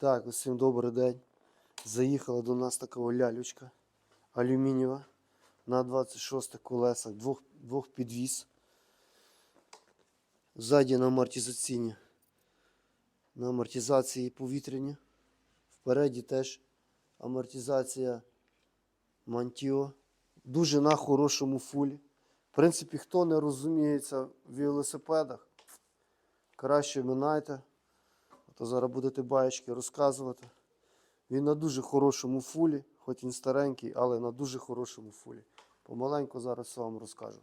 Так, усім добрий день. Заїхала до нас така лялючка алюмінієва на 26 колесах, двох, двох підвіз. Ззаді на амортизаційні. На амортизації повітряні. Впереді теж амортизація Мантіо. Дуже на хорошому фулі. В принципі, хто не розуміється в велосипедах, краще минайте. А то зараз будете баєчки розказувати. Він на дуже хорошому фулі, хоч він старенький, але на дуже хорошому фулі. Помаленьку зараз вам розкажу.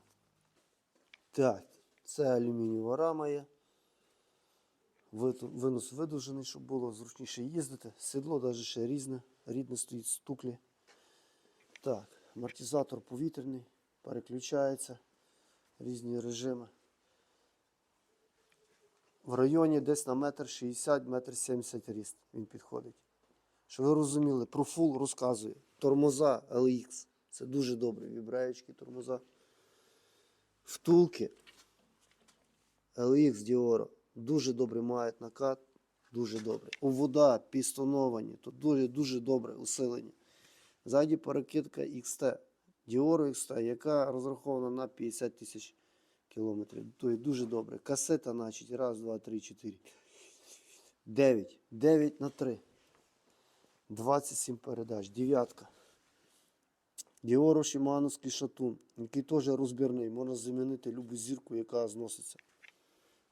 Так, це алюмінієва рама є. Винос видовжений, щоб було зручніше їздити. Сідло навіть ще різне, рідне стоїть стуклі. Так, амортизатор повітряний, переключається, різні режими. В районі десь на метр 60, метр 70 ріст він підходить. Щоб ви розуміли, про фул розказую. Тормоза LX. Це дуже добре. Вібраючки тормоза. Втулки LX Dioro. Дуже добре мають накат. Дуже добре. Увода пістоновані. Тут дуже, дуже добре усилені. Ззаді перекидка XT. Dioro XT, яка розрахована на 50 тисяч кілометрів. То є дуже добре. Касета, значить, раз, два, три, чотири. 9. 9 на 3. 27 передач. Дев'ятка. Діоро Шимановський шатун, який теж розбірний. Можна замінити любу зірку, яка зноситься.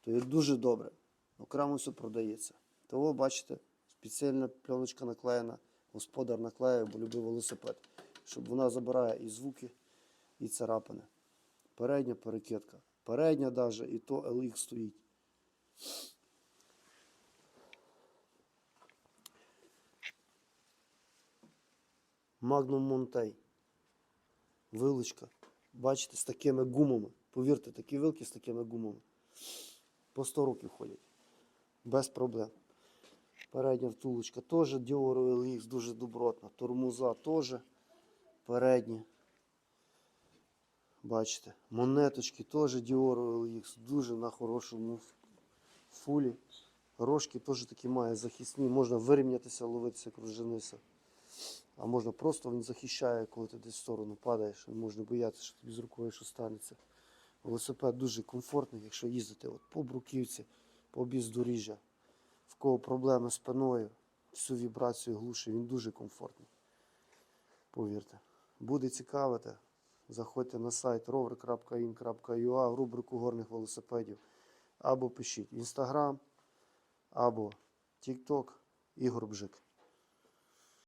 То є дуже добре. Окремо все продається. Того, бачите, спеціальна пленочка наклеєна. Господар наклеїв, бо любив велосипед. Щоб вона забирає і звуки, і царапини. Передня перекидка. Передня навіть, і то LX стоїть. Magnum Монтей. Вилочка. Бачите, з такими гумами. Повірте, такі вилки з такими гумами. По 100 років ходять. Без проблем. Передня втулочка теж Dior LX, дуже добротна. Тормоза теж. Передні. Бачите, монеточки теж Dior LX, дуже на хорошому фулі. Рожки теж такі має захисні, можна вирівнятися, ловитися, кружинися. А можна просто він захищає, коли ти десь в сторону падаєш, можна боятися, що тобі з рукою що станеться. Велосипед дуже комфортний, якщо їздити от по бруківці, по бездоріжжя. В кого проблеми з спиною, всю вібрацію глушить, він дуже комфортний. Повірте. Буде цікавити, заходьте на сайт rover.in.ua в рубрику горних велосипедів. Або пишіть Instagram, або TikTok Ігор Бжик.